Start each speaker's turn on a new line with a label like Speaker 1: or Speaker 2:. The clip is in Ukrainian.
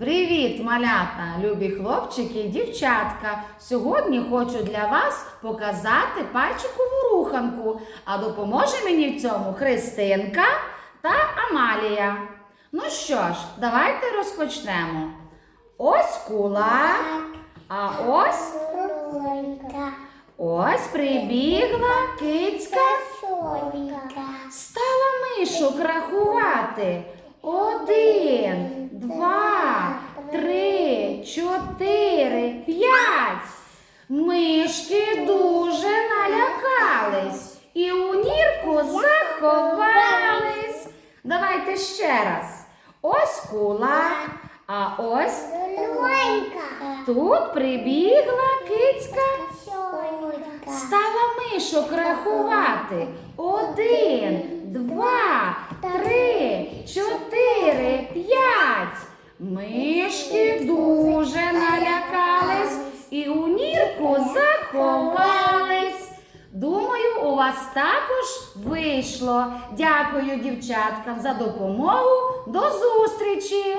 Speaker 1: Привіт, малята, любі хлопчики і дівчатка. Сьогодні хочу для вас показати пальчикову руханку, а допоможе мені в цьому Христинка та Амалія. Ну що ж, давайте розпочнемо. Ось кулак, а ось ось прибігла кицька.
Speaker 2: сонька,
Speaker 1: Стала мишок рахувати. Один, два, чотири, п'ять. Мишки дуже налякались і у нірку заховались. Давайте ще раз. Ось кулак, а ось тут прибігла кицька. Стала мишок рахувати. Один, два, три, чотири, п'ять. Мишки дуже вас також вийшло. Дякую дівчаткам за допомогу. До зустрічі!